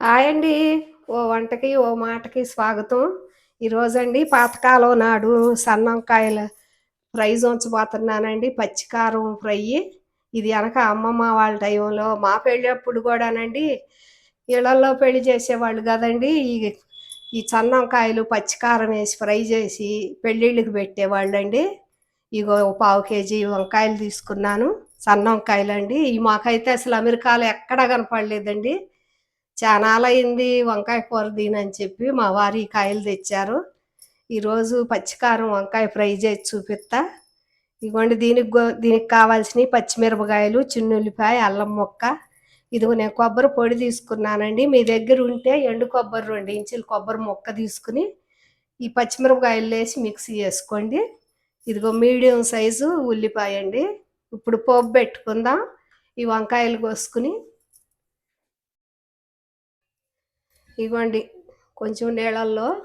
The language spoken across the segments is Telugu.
హాయ్ అండి. ఓ వంటకి ఓ మాటకి స్వాగతం. ఈరోజండి పాతకాలం నాడు సన్నంకాయల ఫ్రై ఉంచబోతున్నానండి పచ్చికారం ఫ్రై. ఇది వెనక అమ్మమ్మ వాళ్ళ టైంలో మా పెళ్ళప్పుడు కూడానండి ఇళ్ళలో పెళ్ళి చేసేవాళ్ళు కదండి. ఈ ఈ సన్నంకాయలు పచ్చికారం వేసి ఫ్రై చేసి పెళ్ళిళ్ళకి పెట్టేవాళ్ళండి. ఇగో ఓ పావు కేజీ వంకాయలు తీసుకున్నాను. సన్నంకాయలు అండి ఈ మాకైతే అసలు అమెరికాలో ఎక్కడా కనపడలేదండి. చానాలైంది వంకాయ కూర దీనని చెప్పి మా వారి ఈ కాయలు తెచ్చారు. ఈరోజు పచ్చికారం వంకాయ ఫ్రై చేసి చూపిస్తా. ఇదిగోండి దీనికి గో- దీనికి కావాల్సినవి పచ్చిమిరపకాయలు చిన్నుల్లిపాయ అల్లం ముక్క. ఇదిగో నేను కొబ్బరి పొడి తీసుకున్నానండి. మీ దగ్గర ఉంటే ఎండు కొబ్బరి రెండు ఇంచులు కొబ్బరి ముక్క తీసుకుని ఈ పచ్చిమిరపకాయలు వేసి మిక్సీ చేసుకోండి. ఇదిగో మీడియం సైజు ఉల్లిపాయ అండి ఇప్పుడు పోపు పెట్టుకుందాం. ఈ వంకాయలు కోసుకుని ఇవ్వండి కొంచెం నీళ్ళల్లో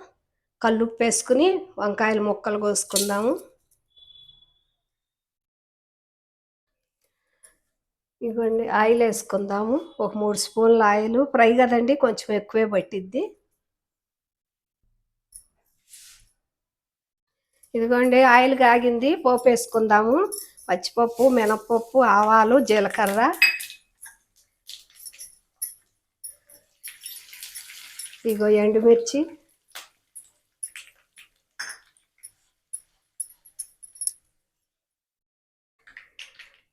కల్లుప్పు వేసుకుని వంకాయల ముక్కలు కోసుకుందాము. ఇవ్వండి ఆయిల్ వేసుకుందాము. ఒక మూడు స్పూన్ల ఆయిల్. ఫ్రై కదండి కొంచెం ఎక్కువే పట్టిద్ది. ఇదిగోండి ఆయిల్ కాగింది. పోపు వేసుకుందాము. పచ్చిపప్పు మినప్పప్పు ఆవాలు జీలకర్ర. ఇగో ఎండుమిర్చి.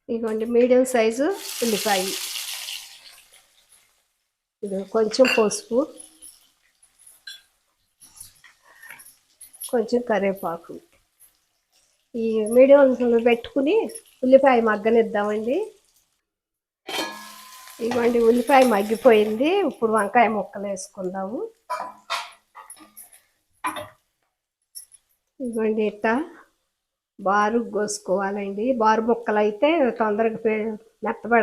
ఇగోండి మీడియం సైజు ఉల్లిపాయ. ఇది కొంచెం పసుపు. కొంచెం కరివేపాకు. ఈ మీడియం పెట్టుకుని ఉల్లిపాయ మగ్గనిద్దామండి. ఇవ్వండి ఉల్లిపాయ మగ్గిపోయింది. ఇప్పుడు వంకాయ ముక్కలు వేసుకుందాము. ఇవ్వండి ఇట్ట బారు కోసుకోవాలండి. బారు ముక్కలు అయితే తొందరగా పే మెత్తబడ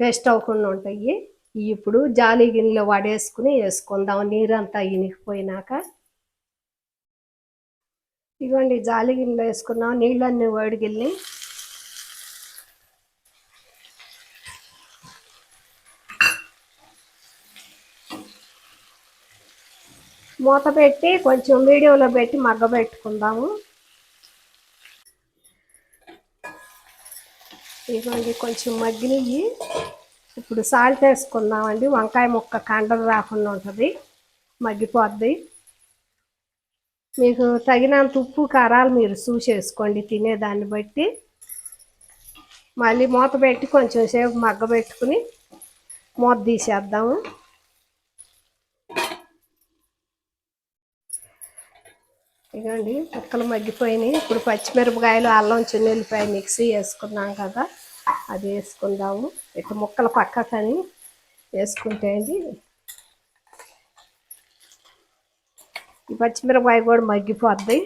పేస్ట్ అవ్వకుండా ఉంటాయి. ఇప్పుడు జాలి గిన్నెలో వడేసుకుని వేసుకుందాం నీరంతా ఇనిగిపోయినాక. ఇవ్వండి జాలి గిన్నెలో వేసుకున్నాం నీళ్ళన్నీ వడిగిల్ని మూత పెట్టి కొంచెం మీడియంలో పెట్టి మగ్గబెట్టుకుందాము ఇదిగోండి కొంచెం మగ్గినవి ఇప్పుడు సాల్ట్ వేసుకుందామండి. వంకాయ ముక్క కండలు రాకుండా ఉంటుంది. మగ్గిపోద్ది. మీకు తగినంత ఉప్పు కారాలు మీరు చూసేసుకోండి తినేదాన్ని బట్టి. మళ్ళీ మూత పెట్టి కొంచెం సేపు మగ్గబెట్టుకుని మూత తీసేద్దాము. ఇదండి ముక్కలు మగ్గిపోయినాయి. ఇప్పుడు పచ్చిమిరపకాయలు అల్లం చిన్నెల్లిపాయ మిక్సీ వేసుకున్నాం కదా అది వేసుకుందాము. ఇక ముక్కలు పక్కకని వేసుకుంటే అండి. ఈ పచ్చిమిరపకాయ కూడా మగ్గిపోద్ది.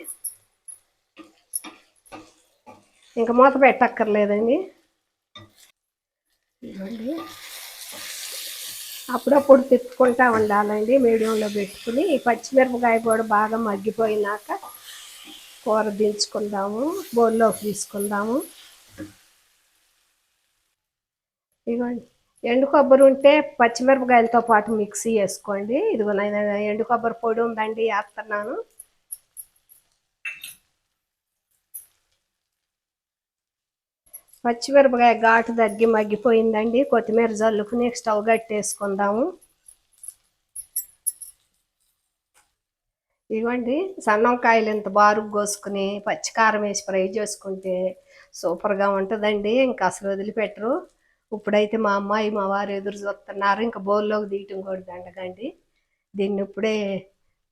ఇంకా మూత పెట్టక్కర్లేదండి ఇవ్వండి అప్పుడప్పుడు తిప్పుకుంటా ఉండాలండి. మీడియంలో పెట్టుకుని ఈ పచ్చిమిరపకాయ కూడా బాగా మగ్గిపోయినాక కూర దించుకుందాము బౌల్లోకి తీసుకుందాము. ఇదిగోండి. ఎండు కొబ్బరి ఉంటే పచ్చిమిరపకాయలతో పాటు మిక్సీ వేసుకోండి. ఇదిగో నేను ఎండు కొబ్బరి పొడి ఉందండి వేస్తున్నాను. పచ్చిమిరపకాయ ఘాటు తగ్గి మగ్గిపోయిందండి. కొత్తిమీర జల్లుకుని స్టవ్ కట్టేసుకుందాము. ఇవ్వండి సన్నంకాయలు ఇంత బారుగు కోసుకుని పచ్చికారం వేసి ఫ్రై చేసుకుంటే సూపర్గా ఉంటుందండి. ఇంకా అసలు వదిలిపెట్టరు. ఇప్పుడైతే మా అమ్మాయి మా వారు ఎదురు చూస్తున్నారు. ఇంకా బౌల్లోకి తీయటం కూడా దండగండి దీన్ని ఇప్పుడే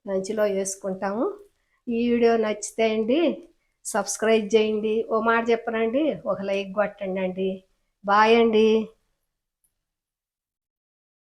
లంచ్లో వేసుకుంటాము. ఈ వీడియో నచ్చితే అండి సబ్స్క్రైబ్ చేయండి. ఓ మాట చెప్పనండి. ఒక లైక్ కొట్టండి అండి బాయ్ అండి.